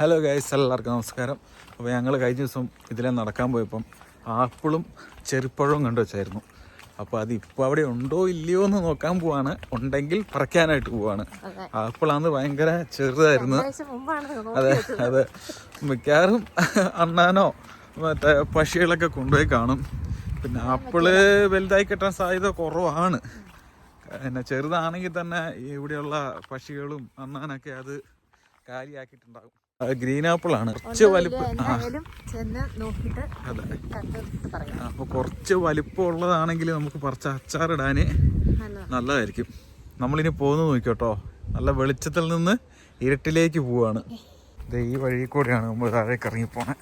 Hello guys എല്ലാവർക്കും നമസ്കാരം. അപ്പോൾ ഞങ്ങൾ കഴിഞ്ഞ ദിവസം ഇതിലെ നടക്കാൻ പോയപ്പം ആപ്പിളും ചെറുപ്പഴവും കണ്ടു വെച്ചായിരുന്നു. അപ്പോൾ അത് ഇപ്പോൾ അവിടെ ഉണ്ടോ ഇല്ലയോ എന്ന് നോക്കാൻ പോവാണ്. ഉണ്ടെങ്കിൽ പറിക്കാനായിട്ട് പോവാണ്. ആപ്പിളാന്ന് ഭയങ്കര ചെറുതായിരുന്നു. അതെ അതെ. മിക്കവാറും അണ്ണാനോ മറ്റേ പക്ഷികളൊക്കെ കൊണ്ടുപോയി കാണും. പിന്നെ ആപ്പിൾ വലുതായി കിട്ടാൻ സാധ്യത കുറവാണ്. പിന്നെ ചെറുതാണെങ്കിൽ തന്നെ ഇവിടെയുള്ള പക്ഷികളും അണ്ണാനൊക്കെ അത് കാലിയാക്കിയിട്ടുണ്ടാകും. അത് ആപ്പിൾ ആണ്. കുറച്ച് വലിപ്പം. അപ്പൊ കുറച്ച് വലിപ്പം ഉള്ളതാണെങ്കിൽ നമുക്ക് കുറച്ച് അച്ചാറിടാൻ നല്ലതായിരിക്കും. നമ്മളിനി പോകുന്നു നോക്കിയോട്ടോ. നല്ല വെളിച്ചത്തിൽ നിന്ന് ഇരുട്ടിലേക്ക് പോവാണ്. ഈ വഴി കൂടെയാണ് നമ്മൾ താഴേക്ക് ഇറങ്ങിപ്പോണേ.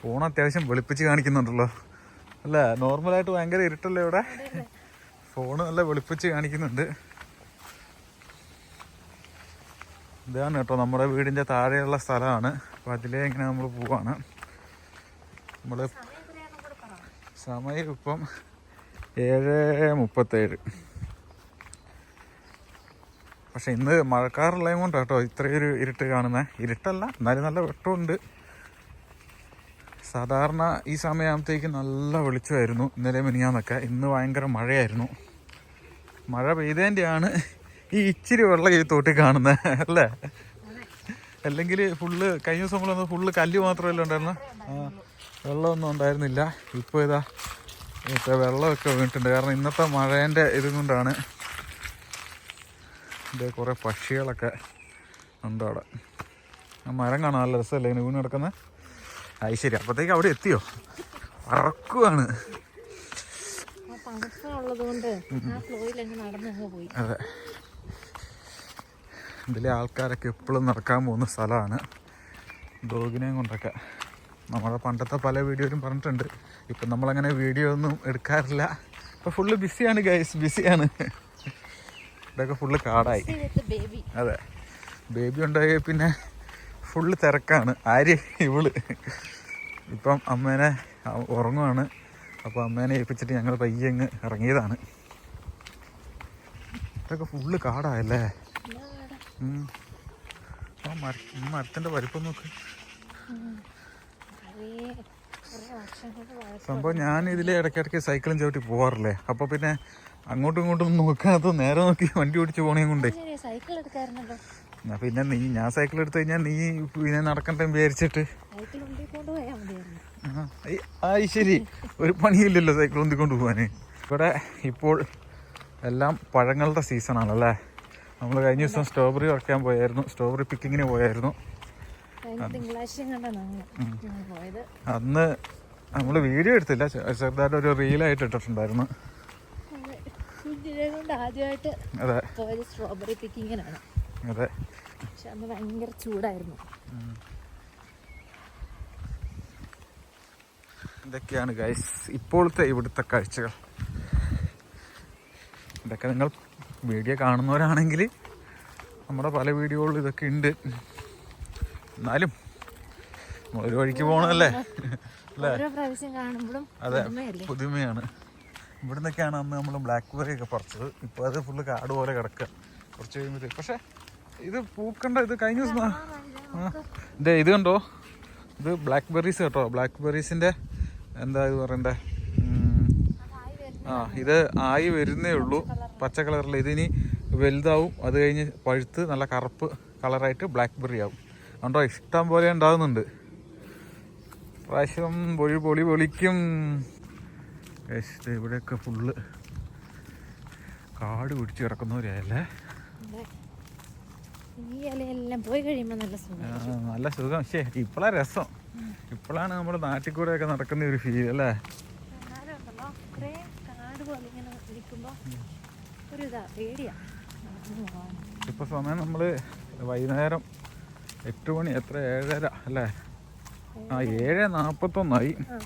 ഫോൺ അത്യാവശ്യം വെളുപ്പിച്ച് കാണിക്കുന്നുണ്ടല്ലോ. അല്ല നോർമലായിട്ട് ഭയങ്കര ഇരുട്ടല്ലേ ഇവിടെ? ഫോൺ നല്ല വെളുപ്പിച്ച് കാണിക്കുന്നുണ്ട്. ഇതാണ് കേട്ടോ നമ്മുടെ വീടിന്റെ താഴെയുള്ള സ്ഥലമാണ്. അപ്പോൾ അതിലേ ഇങ്ങനെ നമ്മൾ പോവാണ്. നമ്മൾ സമയം ഇപ്പം ഏഴ് മുപ്പത്തേഴ്. പക്ഷെ ഇന്ന് മഴക്കാറുള്ളത് കൊണ്ട് കേട്ടോ ഇത്രയൊരു ഇരുട്ട് കാണുന്നത് ഇരുട്ടല്ല എന്നാലും നല്ല വെട്ടമുണ്ട്. സാധാരണ ഈ സമയമാകുമ്പോഴത്തേക്ക് നല്ല വെളിച്ചമായിരുന്നു ഇന്നലെ മിനിഞ്ഞാന്നൊക്കെ. ഇന്ന് ഭയങ്കര മഴയായിരുന്നു. മഴ പെയ്തതിന്റെയാണ് ഈ ഇച്ചിരി വെള്ളം ഈ തോട്ടിൽ കാണുന്നത് അല്ലേ? അല്ലെങ്കിൽ ഫുള്ള് കഴിഞ്ഞ ദിവസം നമ്മളൊന്ന് ഫുള്ള് കല്ല് മാത്രമല്ല ഉണ്ടായിരുന്നു? ആ വെള്ളമൊന്നും ഉണ്ടായിരുന്നില്ല. ഇപ്പോൾ ഇതാ ഇപ്പോൾ വെള്ളമൊക്കെ വീണിട്ടുണ്ട്. കാരണം ഇന്നത്തെ മഴേന്റെ ഇതും കൊണ്ടാണ് ഇത് കുറേ പക്ഷികളൊക്കെ ഉണ്ട് അവിടെ? ആ മരം കാണാൻ നല്ല രസമല്ലേ ഇങ്ങനെ വീണ് കിടക്കുന്നത് അത് ശരി. അപ്പോഴത്തേക്ക് അവിടെ എത്തിയോ? അറക്കുവാണ് ആ തണുപ്പുള്ളത് കൊണ്ട് ആ ഫ്ലോയിൽ അങ്ങ് നടന്ന് അങ്ങ് പോയി അതെ ഇതിലെ ആൾക്കാരൊക്കെ എപ്പോഴും നടക്കാൻ പോകുന്ന സ്ഥലമാണ്. ഡോഗിനെയും കൊണ്ടൊക്കെ. നമ്മുടെ പണ്ടത്തെ പല വീഡിയോയിലും പറഞ്ഞിട്ടുണ്ട്. ഇപ്പം നമ്മളങ്ങനെ വീഡിയോ ഒന്നും എടുക്കാറില്ല. ഇപ്പം ഫുള്ള് ബിസിയാണ് ഗൈസ് ബിസിയാണ് ഇവിടെയൊക്കെ ഫുള്ള് കാടായി. അതെ. ബേബി ഉണ്ടായി പിന്നെ ഫുള്ള് തിരക്കാണ്. ആര് ഇവൾ. ഇപ്പം അമ്മേനെ ഉറങ്ങുവാണ്. അപ്പോൾ അമ്മേനെ ഏൽപ്പിച്ചിട്ട് ഞങ്ങൾ പയ്യങ്ങ് ഇറങ്ങിയതാണ്. ഇതൊക്കെ ഫുള്ള് കാടായല്ലേ? ഉം. ആ മര ഈ മരത്തിന്റെ വലിപ്പം നോക്ക്. സംഭവം ഞാൻ ഇതിൽ ഇടയ്ക്കിടയ്ക്ക് സൈക്കിളും ചവിട്ടി പോവാറില്ലേ? അപ്പൊ പിന്നെ അങ്ങോട്ടും ഇങ്ങോട്ടും നോക്കാതെ നേരെ നോക്കി വണ്ടി ഓടിച്ച് പോണേ കൊണ്ടേ. എന്നാ പിന്നെ നീ ഞാൻ സൈക്കിൾ എടുത്തു കഴിഞ്ഞാൽ നീ പിന്നെ നടക്കണ്ട വിചാരിച്ചിട്ട്. ആ, ശരി. ഒരു പണിയില്ലല്ലോ സൈക്കിൾ ഒന്തിക്കൊണ്ട് പോവാന്. ഇവിടെ ഇപ്പോൾ എല്ലാം പഴങ്ങളുടെ സീസണാണല്ലേ നമ്മൾ കഴിഞ്ഞ ദിവസം സ്ട്രോബെറി വറക്കാൻ പോയായിരുന്നു. സ്ട്രോബെറി പിക്കിങ്ങിന് പോയായിരുന്നു. അന്ന് നമ്മൾ വീഡിയോ എടുത്തില്ല. ചെറുതായിട്ട് ഒരു റീലായിട്ട് ഇട്ടിട്ടുണ്ടായിരുന്നു. അതെ. അതെ. പോയത് സ്ട്രോബെറി പിക്കിങ്ങിനാണ് അതെ. പക്ഷെ അന്ന് ഭയങ്കര ചൂടായിരുന്നു. ഇതൊക്കെയാണ് ഗൈസ് ഇപ്പോഴത്തെ ഇവിടുത്തെ കാഴ്ചകൾ. ഇതൊക്കെ നിങ്ങൾ വീഡിയോ കാണുന്നവരാണെങ്കിൽ നമ്മുടെ പല വീഡിയോകളിലും ഇതൊക്കെ ഉണ്ട്. എന്നാലും നമ്മളൊരു വഴിക്ക് പോകണമല്ലേ അല്ലേ? അതെ പുതുമയാണ്. ഇവിടുന്നൊക്കെയാണ് അന്ന് നമ്മൾ ബ്ലാക്ക് ബെറി ഒക്കെ പറിച്ചത്. ഇപ്പോൾ അത് ഫുള്ള് കാട് പോലെ കിടക്കുക കുറച്ച് കഴിയുമ്പോഴത്തേക്ക്. പക്ഷേ ഇത് പൂക്കണ്ട ഇത് കഴിഞ്ഞ ദിവസം. ദേ ഇത് കണ്ടോ? ഇത് ബ്ലാക്ക് ബെറീസ് കേട്ടോ. ബ്ലാക്ക് ബെറീസിന്റെ എന്താ ഇത് പറയണ്ടേ? ആ ഇത് ആയി വരുന്നേ ഉള്ളൂ. പച്ച കളറിൽ ഇതിനി വലുതാവും. അത് കഴിഞ്ഞ് പഴുത്ത് നല്ല കറുപ്പ് കളറായിട്ട് ബ്ലാക്ക് ബെറി ആവും. അതുകൊണ്ടോ ഇഷ്ടം പോലെ ഉണ്ടാകുന്നുണ്ട് പ്രാവശ്യം പൊഴി പൊളി പൊളിക്കും. ഇവിടെയൊക്കെ ഫുള്ള് കാട് പിടിച്ച് നല്ല സുഖം ആ, നല്ല സുഖം. പക്ഷേ ഇപ്പോഴാ രസം. ഇപ്പോഴാണ് നമ്മുടെ നാട്ടിൽ കൂടെ ഒക്കെ നടക്കുന്ന ഒരു ഫീൽ അല്ലേ? ഒരു ഇതാ ഇപ്പോൾ സമയം നമ്മൾ വൈകുന്നേരം എട്ട് മണി എത്ര? ഏഴര അല്ലേ? ആ ഏഴ് നാൽപ്പത്തൊന്നായി ആ.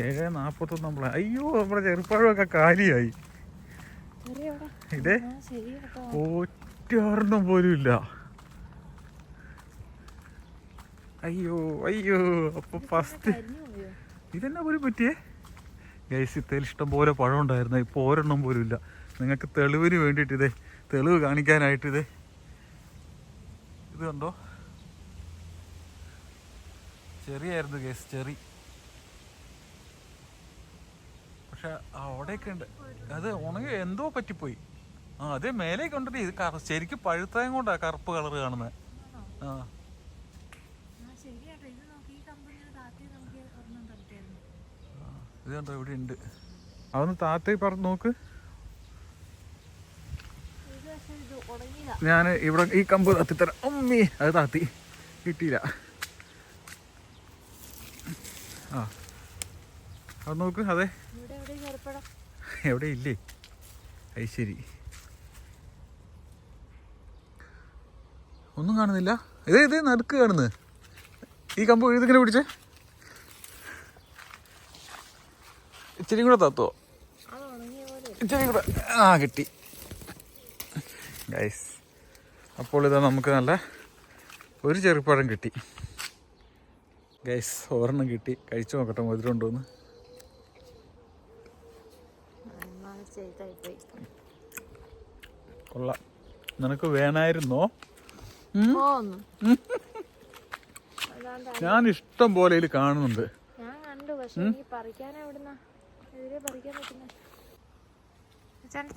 ഏഴ് നാൽപ്പത്തൊന്ന് നമ്മൾ അയ്യോ നമ്മുടെ ചെറുപ്പഴമൊക്കെ കാലിയായി. ഇതേ ഒറ്റൊരെണ്ണം പോലും ഇല്ല. അയ്യോ അയ്യോ അപ്പൊ ഫസ്റ്റ് ഇതെന്നാ പോലും പറ്റിയേ? ഗൈസ് ഇത്തേൽ ഇഷ്ടം പോലെ പഴം ഉണ്ടായിരുന്നു ഇപ്പൊ ഒരെണ്ണം പോലും ഇല്ല. നിങ്ങൾക്ക് തെളിവിന് വേണ്ടിയിട്ട് ഇതേ തെളിവ് കാണിക്കാനായിട്ട് ഇതേ. ഇത് കണ്ടോ? ചെറിയായിരുന്നു കേസ് ചെറി. പക്ഷെ അവിടെയൊക്കെ ഉണ്ട്. അത് ഉണങ്ങി എന്തോ പറ്റിപ്പോയി. ആ അതേ മേലേക്ക് ഉണ്ടെങ്കിൽ ഇത് കറ ശരിക്കും പഴുത്തതും കൊണ്ടാ കറുപ്പ് കളർ കാണുന്നത് ആ. ഇത് കണ്ടോ ഇവിടെ ഉണ്ട്. അതൊന്ന് താത്തേ പറഞ്ഞ് നോക്ക് ഇത് പക്ഷേ ഇത് ഉടങ്ങിയതാ ഞാൻ ഇവിടെ ഈ കമ്പ് തത്തിത്തരം. ഉമ്മി അത് താത്തി. കിട്ടിയില്ല. ആ. അത് നോക്ക് അതെ. എവിടെ ഇല്ലേ? അത് ശരി. ഒന്നും കാണുന്നില്ല. ഇതേ ഇതേ നടുക്ക് കാണുന്നത് ഈ കമ്പ് എഴുതിങ്ങനെ പിടിച്ചേ? ഇച്ചിരി കൂടെ തത്തോ? ഇച്ചിരി കൂടെ. ആ കിട്ടി. ഗൈസ് അപ്പോൾ ഇതാ നമുക്ക് നല്ല ഒരു ചെറുപ്പഴം കിട്ടി. ഗൈസ് ഒരെണ്ണം കിട്ടി. കഴിച്ചു നോക്കട്ടെ മധുരം ഉണ്ടോന്ന് ചെയ്തായിപ്പോയി കൊള്ളാം. നിനക്ക് അതാണ്ട് ഞാൻ ഇഷ്ടം പോലെ ഇതിൽ കാണുന്നുണ്ട്.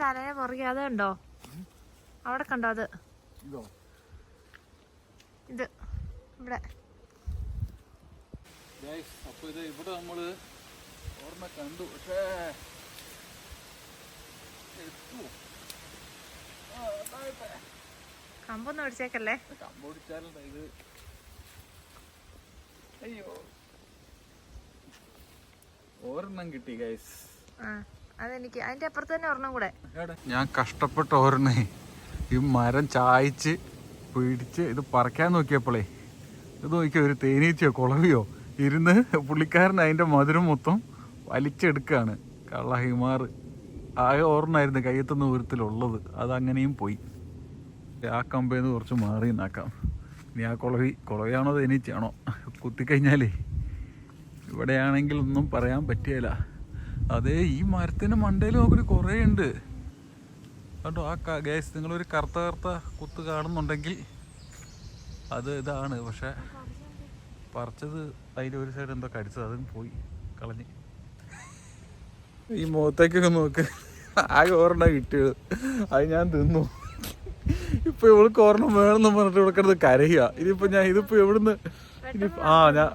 തലയെ പുറകെ അത് കണ്ടോ? അവിടെ കണ്ടോ അത്? ഇതോ. ഇവിടെ. അപ്പൊ ഇത് ഇവിടെ നമ്മൾ ഓർമ്മ കണ്ടു. പക്ഷേ കമ്പൊന്നും അടിച്ചേക്കല്ലേ കമ്പോടിച്ചാലുണ്ട് ഇത്. അയ്യോ. ഒരെണ്ണം കിട്ടി ഗൈസ് അതെനിക്ക്. അതിന്റെ അപ്പുറത്ത് തന്നെ ഒരെണ്ണം കൂടെ. ഞാൻ കഷ്ടപ്പെട്ട ഒരെണ്ണേ. ഈ മരം ചായച്ച് പിടിച്ച് ഇത് പറിക്കാൻ നോക്കിയപ്പോളേ ഇത് നോക്കിയ ഒരു തേനീച്ചയോ കുളവിയോ ഇരുന്ന് പുള്ളിക്കാരൻ അതിന്റെ മധുരം മൊത്തം വലിച്ചെടുക്കുകയാണ് കള്ള ഹിമാർ ആകെ ഓർമ്മയായിരുന്നു കയ്യത്തുന്ന ഉയരത്തിലുള്ളത് അതങ്ങനെയും പോയി. ആ കമ്പേന്ന് കുറച്ച് മാറി നാക്കാം ഇനി ആ കുളവി കുളവിയാണോ തേനീച്ചയാണോ? കുത്തിക്കഴിഞ്ഞാലേ ഇവിടെയാണെങ്കിൽ ഒന്നും പറയാൻ പറ്റിയല്ല അതേ ഈ മരത്തിന്റെ മണ്ടയിൽ നോക്കി കുറേ ഉണ്ട് കണ്ടോ? ആ ഗ്യാസ് നിങ്ങളൊരു കറുത്ത കറുത്ത കുത്ത് കാണുന്നുണ്ടെങ്കിൽ അത് ഇതാണ്. പക്ഷേ പറിച്ചത് അതിന്റെ ഒരു സൈഡ് എന്തോ കടിച്ചത്. അതും പോയി കളഞ്ഞ്. ഈ മുഖത്തേക്കൊക്കെ നോക്ക്. ആകെ ഓർമ്മ കിട്ടിയത്. അത് ഞാൻ തിന്നു. ഇപ്പൊ ഇവൾക്ക് ഓർമ്മ വേണമെന്ന് പറഞ്ഞിട്ട് ഇവിടെക്കിടന്ന് കരയുക. ഇനിയിപ്പോ ഞാൻ ഇതിപ്പോ എവിടുന്ന്? ഇനി ആ ഞാൻ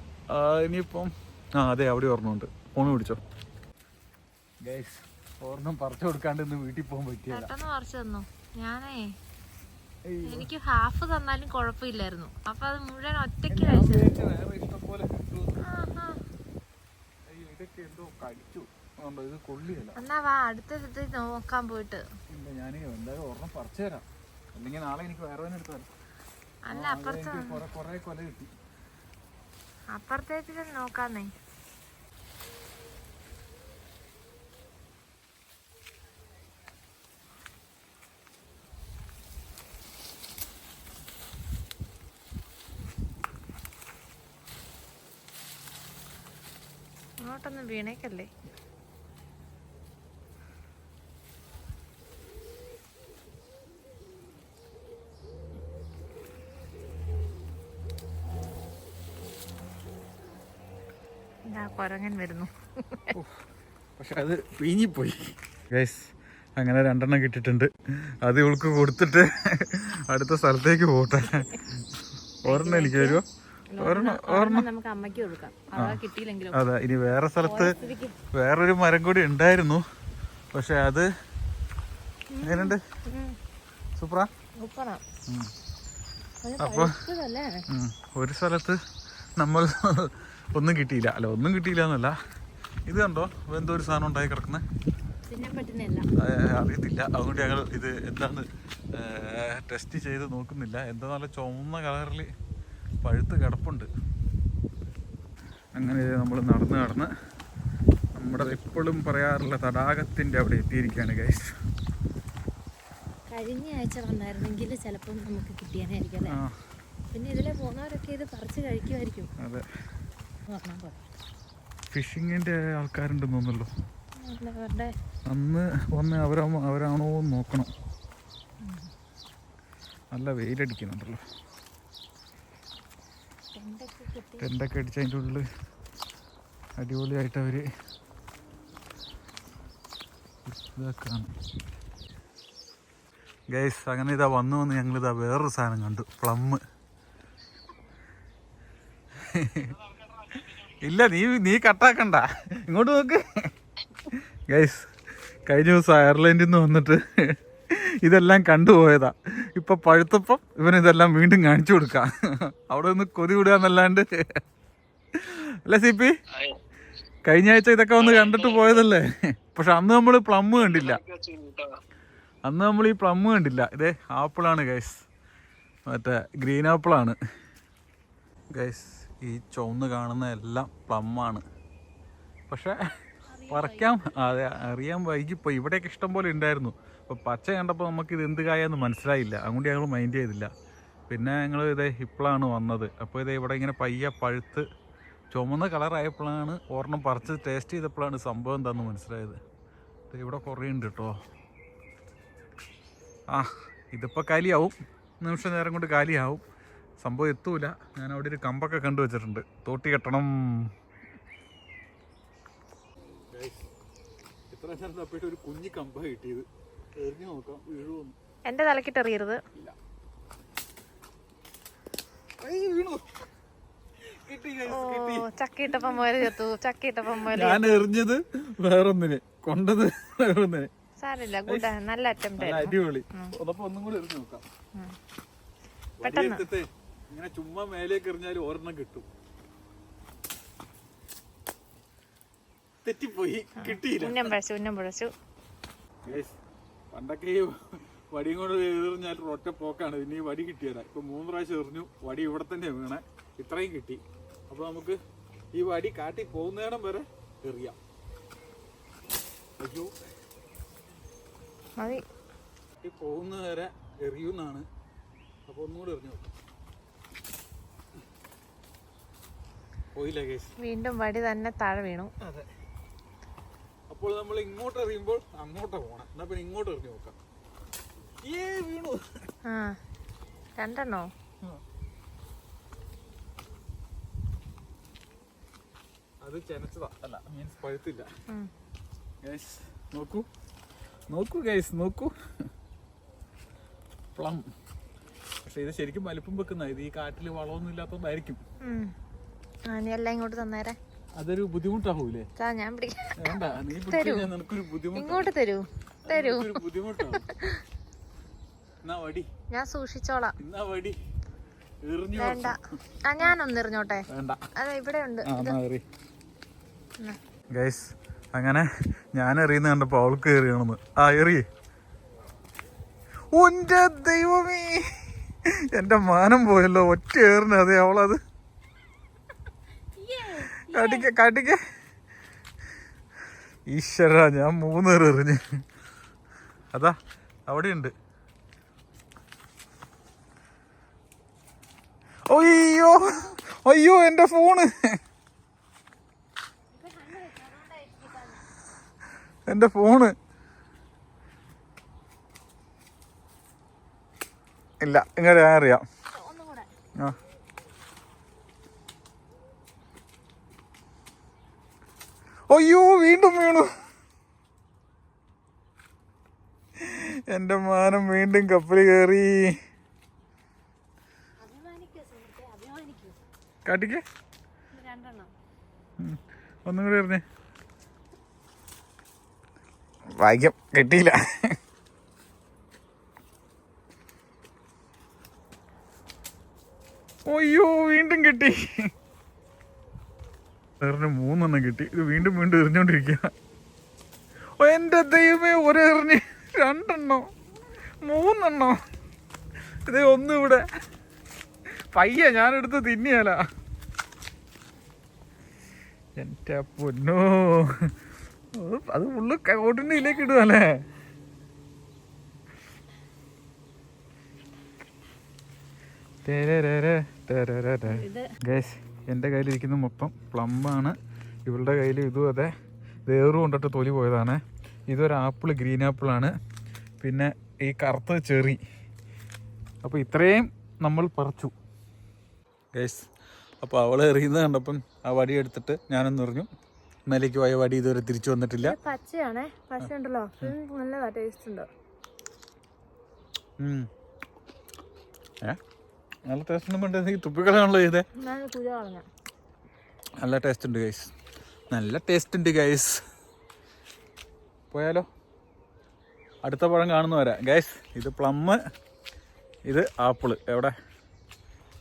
ഇനിയിപ്പം ആ അതെ അവിടെ ഓർമ്മ ഉണ്ട്. ഫോൺ പിടിച്ചോ? ഗൈസ് ഓർണം പറിച്ചു കൊടുക്കാണ്ട് ഇന്ന് വീട്ടിൽ പോകാൻ പറ്റിയല്ല പെട്ടെന്ന് പറിച്ചു തന്നു. ഞാനേ എനിക്ക് ഹാഫ് തന്നാലും കുഴപ്പമില്ലായിരുന്നു. അപ്പൊ അത് മുഴുവൻ ഒറ്റയ്ക്ക് ഇത് എന്നാ വാ അടുത്ത നോക്കാൻ പോയിട്ട്. ഒരെണ്ണം അല്ലെങ്കിൽ നാളെ എനിക്ക് വേറെ അല്ല അപ്പുറത്ത് അപ്പുറത്തേക്ക് നോക്കാന്നേ. അങ്ങോട്ടൊന്നും വീണേക്കല്ലേ? ഇതാ കൊരങ്ങൻ വരുന്നു. പക്ഷെ അത് പിഞ്ഞിപ്പോയി. ഗൈസ് അങ്ങനെ രണ്ടെണ്ണം കിട്ടിട്ടുണ്ട് അത് ഇവൾക്ക് കൊടുത്തിട്ട് അടുത്ത സ്ഥലത്തേക്ക് പോട്ടെ. ഒരെണ്ണം എനിക്ക് വരുമോ നമുക്ക് അമ്മയ്ക്ക് കൊടുക്കാം. അതാ കിട്ടിയില്ലെങ്കിലും. അതെ ഇനി വേറെ സ്ഥലത്ത് വേറൊരു മരം കൂടി ഉണ്ടായിരുന്നു. പക്ഷെ അത് എങ്ങനെയുണ്ട്? സൂപ്പറാ. അപ്പൊ ഒരു സ്ഥലത്ത് നമ്മൾ ഒന്നും കിട്ടിയില്ല. അല്ല ഒന്നും കിട്ടിയില്ല എന്നല്ല. ഇത് കണ്ടോ? എന്തോ ഒരു സാധനം ഉണ്ടായി കിടക്കുന്നത് അറിയത്തില്ല. അതുകൊണ്ട് ഞങ്ങൾ ഇത് എന്താണ് ടെസ്റ്റ് ചെയ്ത് നോക്കുന്നില്ല. എന്താ നല്ല ചുമന്ന കളറിൽ പഴുത്ത് കിടപ്പുണ്ട്. അങ്ങനെ നമ്മൾ നടന്ന് നടന്ന് നമ്മുടെ എപ്പോഴും പറയാറുള്ള തടാകത്തിന്റെ അവിടെ എത്തിയിരിക്കുകയാണ് ഗൈസ് കഴിഞ്ഞ ആഴ്ച വന്നായിരുന്നെങ്കിൽ ചിലപ്പം നമുക്ക് കിട്ടിയാനായിരിക്കും പിന്നെ ഇതിലെ പോകുന്നവരൊക്കെ ഇത് പറിച്ച് കഴിക്കുമായിരിക്കും. അതെ. ഫിഷിങ്ങിന്റെ ആൾക്കാരുണ്ടെന്ന് തോന്നുന്നല്ലോ അന്ന് വന്ന് അവരാ അവരാണോ നോക്കണം. നല്ല വെയിലടിക്കുന്നുണ്ടല്ലോ. ടെന്റൊക്കെ അടിച്ച് അതിന്റെ ഉള്ളിൽ അടിപൊളിയായിട്ട് അവർ ഇതാക്കാണ് ഗൈസ് അങ്ങനെ ഇതാ വന്നു വന്ന് ഞങ്ങളിതാ വേറൊരു സാധനം കണ്ടു. പ്ലം ഇല്ല നീ നീ കട്ടാക്കണ്ട ഇങ്ങോട്ട് നോക്ക്. ഗൈസ് കഴിഞ്ഞ ദിവസം അയർലൻഡിൽ നിന്ന് വന്നിട്ട് ഇതെല്ലാം കണ്ടുപോയതാ. ഇപ്പൊ പഴുത്തപ്പം ഇവൻ ഇതെല്ലാം വീണ്ടും കാണിച്ചു കൊടുക്കാം. അവിടെ നിന്ന് കൊതി വിടുകാന്നല്ലാണ്ട് അല്ല സി പി? കഴിഞ്ഞ ആഴ്ച ഇതൊക്കെ ഒന്ന് കണ്ടിട്ട് പോയതല്ലേ? പക്ഷെ അന്ന് നമ്മൾ പ്ലം കണ്ടില്ല. അന്ന് നമ്മൾ ഈ പ്ലം കണ്ടില്ല. ഇതേ ആപ്പിളാണ് ഗൈസ് മറ്റേ ഗ്രീൻ ആപ്പിളാണ് ഗൈസ് ഈ ചുവന്ന് കാണുന്ന എല്ലാം പ്ലമ്മാണ് പക്ഷെ പറിക്കാം അതെ അറിയാൻ വൈകിപ്പോയി. ഇവിടെയൊക്കെ ഇഷ്ടം പോലെ ഉണ്ടായിരുന്നു. അപ്പോൾ പച്ച കണ്ടപ്പോൾ നമുക്ക് ഇത് എന്ത് കായെന്ന് മനസ്സിലായില്ല. അതുകൊണ്ട് ഞങ്ങൾ മൈൻഡ് ചെയ്തില്ല. പിന്നെ ഞങ്ങൾ ഇതേ ഇപ്പോഴാണ് വന്നത്. അപ്പോൾ ഇതേ ഇവിടെ ഇങ്ങനെ പയ്യ പഴുത്ത് ചുമന്ന കളറായപ്പോഴാണ് ഒരെണ്ണം പറിച്ച് ടേസ്റ്റ് ചെയ്തപ്പോഴാണ് സംഭവം എന്താണെന്ന് മനസ്സിലായത്. ഇവിടെ കുറേ ഉണ്ട് കേട്ടോ ആ ഇതിപ്പോൾ കാലിയാവും. നിമിഷം നേരം കൊണ്ട് കാലിയാവും. സംഭവം എത്തൂല. ഞാൻ അവിടെ ഒരു കമ്പൊക്കെ കണ്ടു വെച്ചിട്ടുണ്ട്. തോട്ടി കെട്ടണം. ഇത്ര നേരം തപ്പിയിട്ട് ഒരു കുഞ്ഞു കമ്പ കിട്ടിയത്. എറിഞ്ഞു നോക്കാം. എന്റെ തലക്കിട്ട് എറിയരുത്. ചെത്തു. ഞാൻ എറിഞ്ഞത് വേറൊന്നിന്. കൊണ്ടത് വേറൊന്നിന്. സാരില്ല ഗുഡ്. നല്ല അറ്റംപ്റ്റ് അടിപൊളി. ഒന്നും കൂടി എറിഞ്ഞു നോക്കാം. പെട്ടെന്ന്. ഇങ്ങനെ ചുമ്മാ മേലേക്ക് എറിഞ്ഞാലും ഒരെണ്ണം കിട്ടും. തെറ്റിപ്പോയി. കിട്ടിയില്ല. ഉന്നം പഴച്ചു ഉന്നം പഴച്ചു. പണ്ടൊക്കെ ഈ വടിയും കൊണ്ട് എറിഞ്ഞാൽ ഒറ്റ പോക്കാണ്. പിന്നെ ഈ വടി കിട്ടിയതാ. ഇപ്പൊ മൂന്ന് പ്രാവശ്യം എറിഞ്ഞു. വടി ഇവിടെ തന്നെ വീണേ. ഇത്രയും കിട്ടി. അപ്പൊ നമുക്ക് ഈ വടി കാട്ടി പോകുന്നിടം വരെ എറിയാം. അയ്യോ. ഈ പോകുന്ന വരെ എറിയുന്നാണ്. അപ്പൊ ഒന്നുകൂടെ എറിഞ്ഞു പോയില്ല കേസ്? വീണ്ടും വടി തന്നെ താഴെ വീണു. അതെ. അപ്പോൾ നമ്മൾ ഇങ്ങോട്ട് എറിയുമ്പോൾ അങ്ങോട്ട് പോണം. പിന്നെ ഇങ്ങോട്ട് എറിഞ്ഞു നോക്കാം. ഏ വീണു. ആ രണ്ടെണ്ണോ? അത് ചെനച്ചതാ. അല്ല മീൻസ് പഴുത്തില്ല. ഗൈസ് നോക്കൂ. നോക്കൂ ഗൈസ് നോക്കൂ. പ്ലം. പക്ഷെ ഇത് ശരിക്കും വലിപ്പം വെക്കുന്ന ഇത് ഈ കാട്ടിൽ വളമൊന്നും ഇല്ലാത്തതുകൊണ്ടായിരിക്കും എല്ലാം ഇങ്ങോട്ട് തന്നേരെ. അതൊരു ബുദ്ധിമുട്ടാവൂലേ? ഞാൻ പിടിക്കാം. വേണ്ട നീ പിടിച്ചാൽ നിനക്കൊരു ബുദ്ധിമുട്ട്. ഇങ്ങോട്ട് തരൂ. തരൂ. ഞാൻ സൂക്ഷിച്ചോളാം. വേണ്ട. ആ ഞാനൊന്ന് എറിഞ്ഞോട്ടെ? അതെ ഇവിടെ ഉണ്ട്. ഗൈസ് അങ്ങനെ ഞാൻ എറിയുന്ന കണ്ടപ്പോ അവൾക്ക് എറിയണമെന്ന്. ആ എറി ഒന്റെ ദൈവമേ. എന്റെ മാനം പോയല്ലോ ഒറ്റ ഏറിന് അതെ അവളത്. കടിക്ക കടിക്ക. ഈശ്വര ഞാൻ മൂന്നേറ് എറിഞ്ഞ്. അതാ അവിടെയുണ്ട്. അയ്യോ അയ്യോ എന്റെ ഫോണ്. എന്റെ ഫോണ്. ഇല്ല ഇങ്ങനെ ഞാൻ അറിയാം. ആ. അയ്യോ വീണ്ടും വീണു. എന്റെ മാനം വീണ്ടും കപ്പൽ കയറി കാട്ടിക്ക്. ഒന്നും കൂടി പറഞ്ഞേ. ഭാഗ്യം കിട്ടിയില്ല. അയ്യോ വീണ്ടും കിട്ടി. എറിഞ്ഞ് മൂന്നെണ്ണം കിട്ടി. ഇത് വീണ്ടും വീണ്ടും എറിഞ്ഞോണ്ടിരിക്കുക ഓ എന്റെ ദൈവമേ ഒരെറിഞ്ഞ്. രണ്ടെണ്ണോ? മൂന്നെണ്ണോ? ഇത് ഒന്നും ഇവിടെ. പയ്യ ഞാനെടുത്ത് തിന്നിയാല എന്റെ പൊന്നോ. അത് ഫുള്ള് കോട്ടിന്റെ ഇതിലേക്ക് എന്റെ ഗൈസ് എന്റെ കയ്യിലിരിക്കുന്ന മൊത്തം പ്ലംബാണ് ഇവളുടെ കയ്യിൽ ഇതും അതെ. വേറും കൊണ്ടിട്ട് തൊലി പോയതാണ്. ഇതൊരു ആപ്പിൾ ഗ്രീൻ ആപ്പിളാണ്. പിന്നെ ഈ കറുത്ത ചെറി. അപ്പോൾ ഇത്രയും നമ്മൾ പറിച്ചു. ഗൈസ് അപ്പോൾ അവൾ എറിയുന്നത് കണ്ടപ്പം ആ വടി എടുത്തിട്ട് ഞാനൊന്ന് പറഞ്ഞു മേലേക്ക് പോയ വടി ഇതുവരെ തിരിച്ചു വന്നിട്ടില്ല. പച്ചയാണേ. പച്ച ഉണ്ടല്ലോ. നല്ലതാ ടേസ്റ്റ് ഉണ്ട്? നല്ല ടേസ്റ്റ് തുപ്പിക്കളയാണല്ലോ ചെയ്തേ. നല്ല ടേസ്റ്റ് ഉണ്ട് ഗൈസ് നല്ല ടേസ്റ്റ് ഉണ്ട് ഗൈസ് പോയാലോ? അടുത്ത പഴം കാണുന്ന വരാം ഗൈസ് ഇത് പ്ലമ്മ് ഇത് ആപ്പിൾ എവിടെ?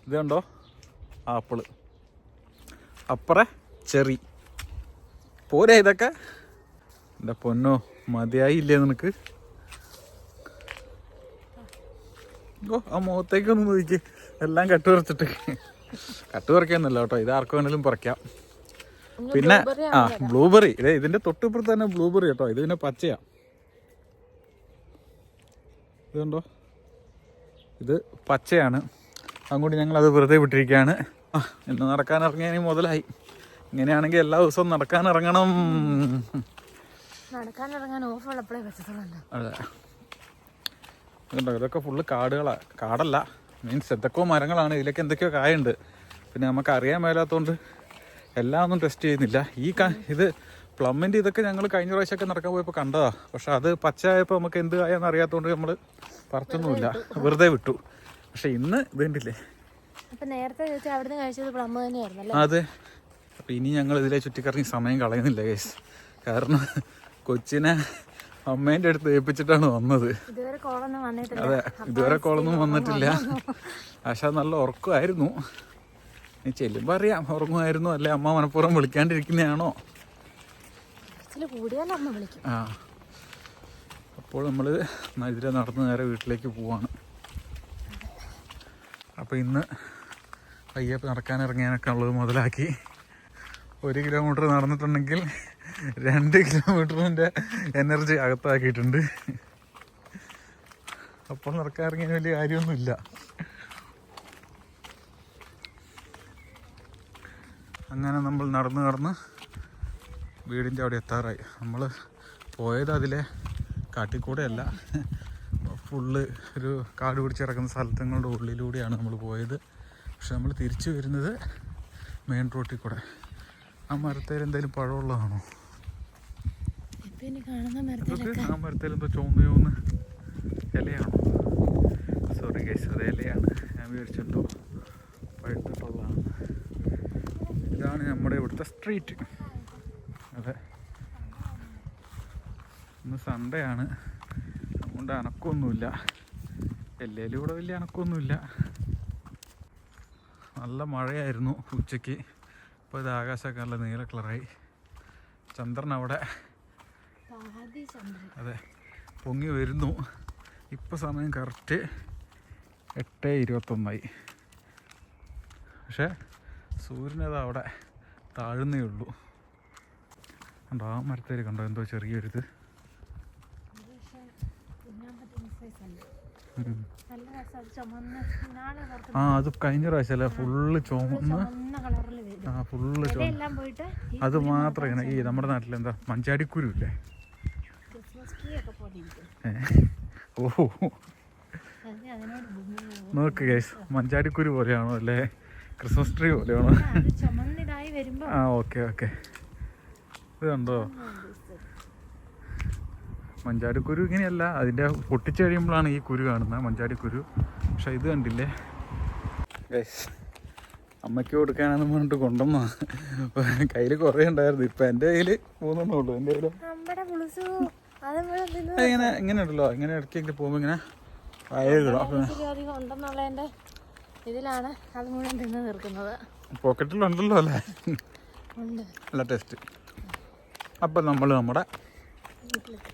ഇത് കണ്ടോ? ആപ്പിൾ അപ്പറ ചെറി. പോരെ ഇതൊക്കെ? എന്റെ പൊന്നോ മതിയായില്ലേ നിനക്ക്? ഓ ആ മുഖത്തേക്കൊന്ന് നോക്കി എല്ലാം കട്ടുപറിച്ചിട്ട് കട്ടുപറിക്കാന്നല്ല കേട്ടോ. ഇത് ആർക്കു വേണേലും പറിക്കാം. പിന്നെ ആ ബ്ലൂബെറി ഇതേ ഇതിന്റെ തൊട്ടിപ്പുറത്ത് തന്നെ ബ്ലൂബെറി കേട്ടോ. ഇത് പിന്നെ പച്ചയാ. ഇതുണ്ടോ? ഇത് പച്ചയാണ്. അങ്ങോട്ട് ഞങ്ങൾ അത് വെറുതെ വിട്ടിരിക്കുകയാണ്. ഇന്ന് നടക്കാൻ ഇറങ്ങിയ മുതലായി. ഇങ്ങനെയാണെങ്കിൽ എല്ലാ ദിവസവും നടക്കാൻ ഇറങ്ങണം. നടക്കാൻ ഇറങ്ങാൻ ഓഫ് ഉള്ളപ്പോഴേ പറ്റത്തുള്ളൂ അതെ. ഇതുണ്ടോ? ഇതൊക്കെ ഫുള്ള് കാടുകളാ. കാടല്ല. മീൻസ് എന്തൊക്കെയോ മരങ്ങളാണ്. ഇതിലൊക്കെ എന്തൊക്കെയോ കായുണ്ട്. പിന്നെ നമുക്ക് അറിയാൻ മേലാത്തതുകൊണ്ട് എല്ലാം ഒന്നും ടെസ്റ്റ് ചെയ്യുന്നില്ല. ഈ ഇത് പ്ലമ്മിന്റെ ഇതൊക്കെ ഞങ്ങൾ കഴിഞ്ഞ പ്രാവശ്യമൊക്കെ നടക്കാൻ പോയപ്പോൾ കണ്ടതാ. പക്ഷെ അത് പച്ചയായപ്പോൾ നമുക്ക് എന്ത് ആയെന്ന് അറിയാത്തതുകൊണ്ട് നമ്മൾ പറത്തൊന്നുമില്ല. വെറുതെ വിട്ടു. പക്ഷെ ഇന്ന് ഇതുണ്ടില്ലേ അതെ. അപ്പം ഇനി ഞങ്ങൾ ഇതിലെ ചുറ്റിക്കറങ്ങി സമയം കളയുന്നില്ല കേസ് കാരണം കൊച്ചിനെ അമ്മേന്റെ അടുത്ത് ഏൽപ്പിച്ചിട്ടാണ് വന്നത്. അതെ ഇതുവരെ കോളൊന്നും വന്നിട്ടില്ല. പക്ഷെ നല്ല ഉറക്കമായിരുന്നു. ചെല്ലുമ്പോൾ അറിയാം. ഉറങ്ങുമായിരുന്നു? അല്ലെ? അമ്മ മനഃപൂർവം വിളിക്കാണ്ടിരിക്കുന്നതാണോ? ആ. അപ്പോൾ നമ്മൾ ഇതിലെ നടന്ന് നേരെ വീട്ടിലേക്ക് പോവാണ്. അപ്പോൾ ഇന്ന് പയ്യെ നടക്കാൻ ഇറങ്ങാനൊക്കെ ഉള്ളത് മുതലാക്കി. ഒരു കിലോമീറ്റർ നടന്നിട്ടുണ്ടെങ്കിൽ രണ്ട് കിലോമീറ്ററിന്റെ എനർജി അകത്താക്കിയിട്ടുണ്ട്. അപ്പോൾ നടക്കാൻ ഇറങ്ങിയ വലിയ കാര്യമൊന്നുമില്ല. അങ്ങനെ നമ്മൾ നടന്ന് നടന്ന് വീടിന്റെ അവിടെ എത്താറായി. നമ്മൾ പോയത് അതിലെ കാട്ടിക്കൂടെയല്ല. ഫുള്ള് ഒരു കാട് പിടിച്ചിറക്കുന്ന സ്ഥലത്തുങ്ങളുടെ ഉള്ളിലൂടെയാണ് നമ്മൾ പോയത്. പക്ഷെ നമ്മൾ തിരിച്ചു വരുന്നത് മെയിൻ റോട്ടിൽ കൂടെ. ആ മരത്തേൽ എന്തെങ്കിലും പഴമുള്ളതാണോ? ആ മരത്തേൽ എന്തോ ചോന്ന് ചോന്ന് ഇലയാണോ? സോറി ഗൈസ് അത് ഇലയാണ്. ഞാൻ വിചാരിച്ചിട്ടുണ്ടോ പഴുത്തിട്ടുള്ളതാണ് ഇതാണ് നമ്മുടെ ഇവിടുത്തെ സ്ട്രീറ്റ് അതെ. ഇന്ന് സൺഡേ ആണ്. അതുകൊണ്ട് അനക്കൊന്നുമില്ല. എല്ലേലും ഇവിടെ വലിയ അനക്കൊന്നുമില്ല. നല്ല മഴയായിരുന്നു ഉച്ചയ്ക്ക്. ഇപ്പോൾ ഇത് ആകാശമൊക്കെ നല്ല നീല കളറായി ചന്ദ്രൻ അവിടെ. അതെ. പൊങ്ങി വരുന്നു. ഇപ്പോൾ സമയം കറക്റ്റ് എട്ട് ഇരുപത്തൊന്നായി. പക്ഷേ സൂര്യനത് അവിടെ താഴ്ന്നേ ഉള്ളൂ. കണ്ടോ ആ മരത്തേര് കണ്ടോ എന്തോ ചെറിയൊരിത്. ആ അത് കഴിഞ്ഞ പ്രാവശ്യമല്ലേ ഫുള്ള് ചുമന്ന് ആ ഫുള്ള് അത് മാത്രം ഇങ്ങനെ ഈ നമ്മുടെ നാട്ടിൽ എന്താ മഞ്ചാടിക്കുരു ഇല്ലേ. ഓ. നോക്ക് കേസ് മഞ്ചാടിക്കുരു പോലെയാണോ അല്ലേ? ക്രിസ്മസ് ട്രീ പോലെയാണോ ആ ഓക്കെ ഓക്കെ. ഇത് കണ്ടോ മഞ്ചാടിക്കുരു ഇങ്ങനെയല്ല അതിന്റെ പൊട്ടിച്ചു കഴിയുമ്പോഴാണ് ഈ കുരു കാണുന്നത് മഞ്ചാടിക്കുരു പക്ഷെ ഇത് കണ്ടില്ലേ? ഗൈസ് അമ്മയ്ക്ക് കൊടുക്കാനാണെന്ന് പറഞ്ഞിട്ട് കൊണ്ടുവന്ന. കയ്യിൽ കുറേ ഉണ്ടായിരുന്നു ഇപ്പം എന്റെ കയ്യിൽ മൂന്നെണ്ണേ ഉള്ളൂ എന്റെ കയ്യിൽ ഇങ്ങനെ ഇങ്ങനെ ഉണ്ടല്ലോ ഇങ്ങനെ ഇടയ്ക്കൊക്കെ പോകുമ്പോൾ ഇങ്ങനെ ഉണ്ടെന്നുള്ളതിന്റെ ഇതിലാണ് അത് മുഴുവൻ തിന്ന് തീർക്കുന്നത്. പോക്കറ്റിലുണ്ടല്ലോ അല്ലേ? ഉണ്ട്. നല്ല ടേസ്റ്റ് അപ്പം നമ്മൾ നമ്മുടെ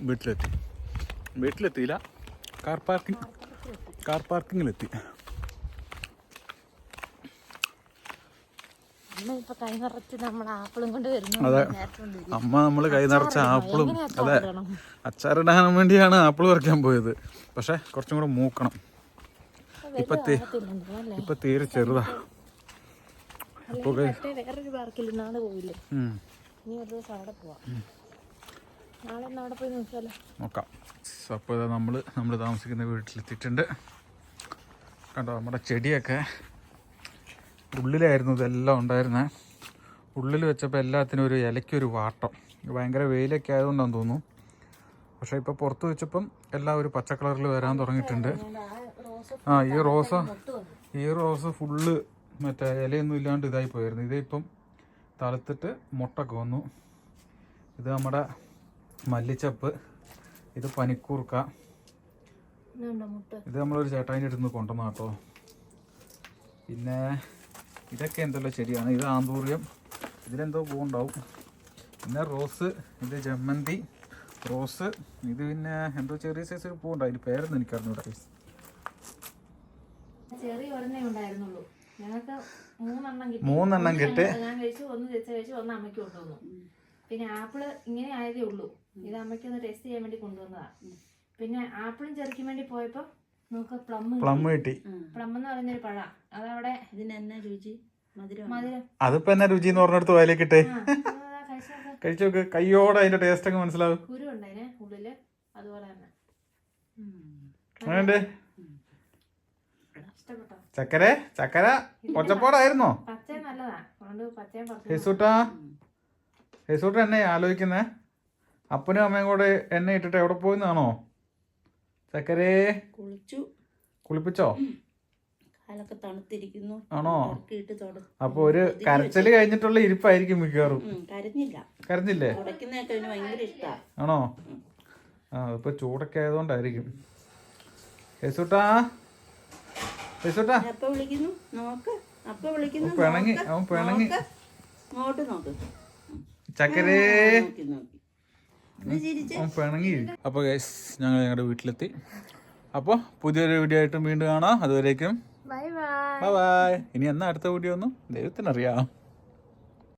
വീട്ടിലെത്തി. വീട്ടിലെത്തിയില്ല. കാർ പാർക്കിംഗ് കാർ പാർക്കിങ്ങിലെത്തി അമ്മ ഇപ്പൊ കൈ നിറച്ച് നമ്മൾ ആപ്പിളും കൊണ്ട് അതെ. അമ്മ നമ്മൾ കൈ നിറച്ച ആപ്പിളും. അതെ? അച്ചാറിടാൻ വേണ്ടിയാണ് ആപ്പിൾ പറിക്കാൻ പോയത്. പക്ഷെ കുറച്ചും കൂടെ മൂക്കണം. ഇപ്പൊ ഇപ്പൊ തീരെ ചെറുതാ. മറ്റേ വേറൊരു പാർക്കിൽ നാളെ പോയില്ലേ ഇനി ഒരു ദിവസം അവിടെ പോവാം. നാളെ അവിടെ പോയി നോക്കിയാലോ? നോക്കാം. അപ്പോൾ ഇതാ നമ്മൾ നമ്മൾ താമസിക്കുന്ന വീട്ടിലെത്തിയിട്ടുണ്ട്. കണ്ടോ നമ്മുടെ ചെടിയൊക്കെ ഉള്ളിലായിരുന്നു ഇതെല്ലാം ഉണ്ടായിരുന്നേ. ഉള്ളിൽ വെച്ചപ്പോൾ എല്ലാത്തിനും ഒരു ഇലയ്ക്കൊരു വാട്ടം. ഭയങ്കര വെയിലൊക്കെ ആയതുകൊണ്ടാന്ന് തോന്നുന്നു. പക്ഷേ ഇപ്പോൾ പുറത്ത് വെച്ചപ്പം എല്ലാം ഒരു പച്ചക്കളറിൽ വരാൻ തുടങ്ങിയിട്ടുണ്ട്. ആ ഈ റോസ ഈ റോസ ഫുള്ള് മറ്റേ ഇലയൊന്നും ഇല്ലാണ്ട് ഇതായി പോയിരുന്നു. ഇതിപ്പം തളുത്തിട്ട് മുട്ടൊക്കെ വന്നു. ഇത് നമ്മുടെ മല്ലിച്ചപ്പ് ഇത് പനിക്കൂർക്ക. ഇത് നമ്മളൊരു ചേട്ടായിന്റെ അടുത്ത് നിന്ന് കൊണ്ടുവന്ന കേട്ടോ പിന്നെ ഇതൊക്കെ എന്തല്ലോ ശരിയാണ് ഇത് ആന്തൂറിയം. ഇതിലെന്തോ പൂവുണ്ടാവും. പിന്നെ റോസ് ഇത് ജമ്മന്തി റോസ് ഇത് പിന്നെ എന്തോ ചെറിയ സൈസ് ഒരു പൂവുണ്ട്. അതിന്റെ പേരൊന്നും എനിക്കറിഞ്ഞൂടാ. ചെറിയ ഒരെണ്ണേ ഉണ്ടായിരുന്നുള്ളൂ. ഞങ്ങൾക്ക് മൂന്നെണ്ണം കിട്ടി. മൂന്നെണ്ണം കിട്ടി. ഞാൻ കഴിച്ചു ഒന്ന് ചേച്ചി കഴിച്ചു ഒന്ന് അമ്മയ്ക്ക് കൊണ്ടുവന്നു. പിന്നെ ആപ്പിൾ ഇങ്ങനെ ആയതേ ഉള്ളൂ. ഇത് അമ്മയ്ക്ക് ഒന്ന് ടെസ്റ്റ് ചെയ്യാൻ വേണ്ടി കൊണ്ടുവന്നതാ. പിന്നെ ആപ്പിളും ചെറുക്കാൻ വേണ്ടി പോയപ്പോ നമുക്ക് പ്ലം പ്ലം കിട്ടി. പ്ലം എന്ന് പറയുന്നൊരു പഴ. അതവിടെ ഇതിനെന്നാ രുചി? മധുരം മധുരം. അതിപ്പോ എന്നാ രുചി എന്ന് പറഞ്ഞെടുത്ത് അതാ കഴിച്ചൊക്കെ കഴിച്ചു നോക്ക്. കയ്യോടെ അതിന്റെ ടേസ്റ്റ് ഒക്കെ മനസ്സിലാവും. കുരു ഉള്ളിൽ. അതുപോലെ തന്നെ. ചക്കര ചക്കര ഒച്ചപ്പാടായിരുന്നോ ഹെസൂട്ട. ഹേസൂട്ടാ എന്നെ ആലോചിക്കുന്നേ. അപ്പനും അമ്മയും കൂടെ എന്നെ ഇട്ടിട്ട് എവിടെ പോയിന്നാണോ? ചക്കരേ. കുളിച്ചു. കുളിപ്പിച്ചോ? കാലൊക്കെ തണുത്തിരിക്കുന്നു. ആണോ? അപ്പൊ ഒരു കരച്ചൽ കഴിഞ്ഞിട്ടുള്ള ഇരിപ്പായിരിക്കും മിക്കവാറും. കരഞ്ഞില്ല. കരഞ്ഞില്ലേ? ഭയങ്കര ആണോ? ആ ഇപ്പൊ ചൂടൊക്കെ ആയതുകൊണ്ടായിരിക്കും. ഹേസൂട്ടാ. വിളിക്കുന്നു. നോക്ക്. അപ്പ വിളിക്കുന്നു. പിണങ്ങി, അവൻ പിണങ്ങി. നോക്ക്. ഇങ്ങോട്ട് നോക്ക്. ചക്കരേ. നോക്കി നോക്കി. ഒന്ന് ചിരിച്ച്. അവൻ പിണങ്ങി. അപ്പോൾ ഗൈസ് ഞങ്ങൾ ഞങ്ങളുടെ വീട്ടിലെത്തി. അപ്പോൾ പുതിയൊരു വീഡിയോ ആയിട്ട് വീണ്ടും കാണാം. അതുവരേക്കും ബൈ ബൈ ബൈ ബൈ ഇനി എന്നാ അടുത്ത വീഡിയോ ഒന്നും ദൈവത്തിനറിയാം.